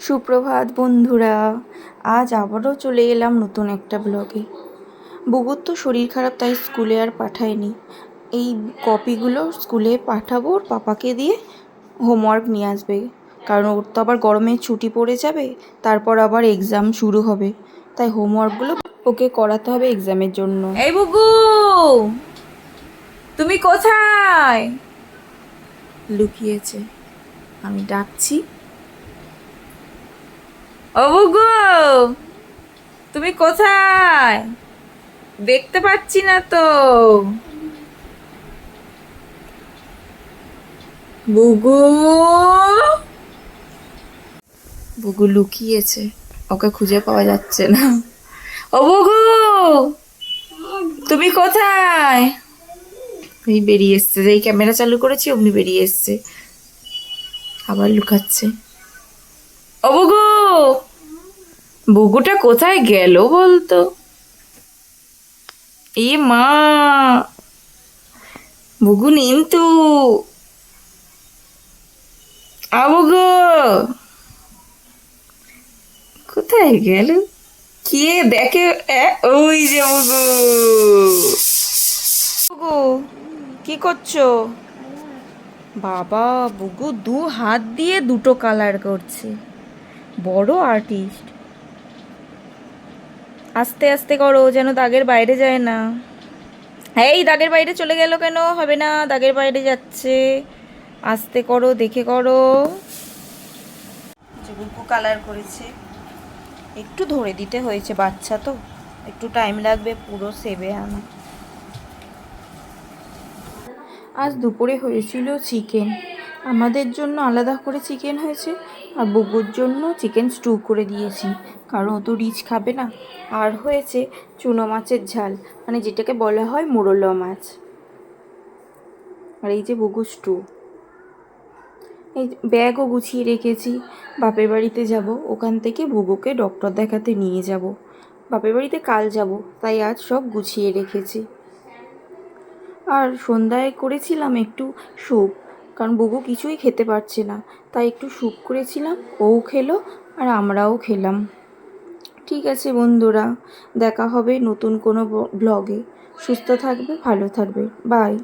সুপ্রভাত বন্ধুরা আজ আবারও চলে এলাম নতুন একটা ব্লগে। বুবুর তো শরীর খারাপ তাই স্কুলে আর পাঠায়নি। এই কপিগুলো স্কুলে পাঠাবো ওর পাপাকে দিয়ে হোমওয়ার্ক নিয়ে আসবে। কারণ ওর তো আবার গরমে ছুটি পড়ে যাবে তারপর আবার এক্সাম শুরু হবে। তাই হোমওয়ার্কগুলো ওকে করাতে হবে এক্সামের জন্য। এই বুবু তুমি কোথায়? লুকিয়েছে। আমি ডাকছি। বুগু তুমি কোথায়? দেখতে পাচ্ছি না তো। বুগু। বুগু লুকিয়েছে, ওকে খুঁজে পাওয়া যাচ্ছে না। ও বুগু তুমি কোথায়? বেরিয়ে এসছে, যেই ক্যামেরা চালু করেছি অমনি বেরিয়ে এসছে। আবার লুকাচ্ছে। ও বুগু বুগুটা কোথায় গেল বলতো? এ মা বুগু নিন্তু। আবুগো কোথায় গেল? কে দেখে ওই যে বুগু বুগু কি করছ? বাবা বুগু দু হাত দিয়ে দুটো কালার করছে। বড় আর্টিস্ট আস্তে আস্তে করো যেন দাগের বাইরে যায় না। এই দাগের বাইরে চলে গেল কেন? হবে না দাগের বাইরে যাচ্ছে। আস্তে করো দেখে করো। বুকু কালার করেছে। একটু ধরে দিতে হয়েছে বাচ্চা তো। একটু টাইম লাগবে পুরো সেবে আনা। আজ দুপুরে হয়েছিল চিকেন আমাদের জন্য আলাদা করে চিকেন হয়েছে আর বুবুর জন্য চিকেন স্টু করে দিয়েছি। কারণ ও তো রিচ খাবে না। আর হয়েছে চুনো মাছের ঝাল মানে যেটাকে বলা হয় মোরলা মাছ। আর এই যে বুগু স্টু এই ব্যাগও গুছিয়ে রেখেছি। বাপের বাড়িতে যাব, ওখান থেকে বুবুকে ডক্টর দেখাতে নিয়ে যাব। বাপের বাড়িতে কাল যাব, তাই আজ সব গুছিয়ে রেখেছি। আর সন্ধ্যায় করেছিলাম একটু স্যুপ কারণ বুবু কিছুই খেতে পারছে না। তাই একটু স্যুপ করেছিলাম, ওও খেলো আর আমরাও খেলাম। ঠিক আছে বন্ধুরা, দেখা হবে নতুন কোনো ব্লগে সুস্থ থাকবে, ভালো থাকবে। বাই